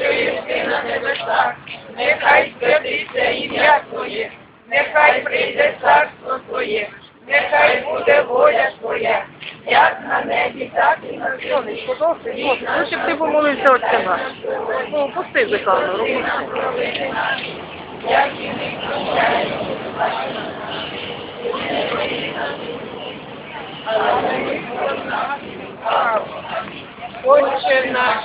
єси на небесах, нехай святиться ім'я Твоє, нехай прийде царство Твоє, нехай буде воля Твоя, як на небі, так і на землі. Ну, щоб ти помолився отця. Ну, пусти за камеру. Як і ми прощаємо але. Отче наш,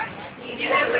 І не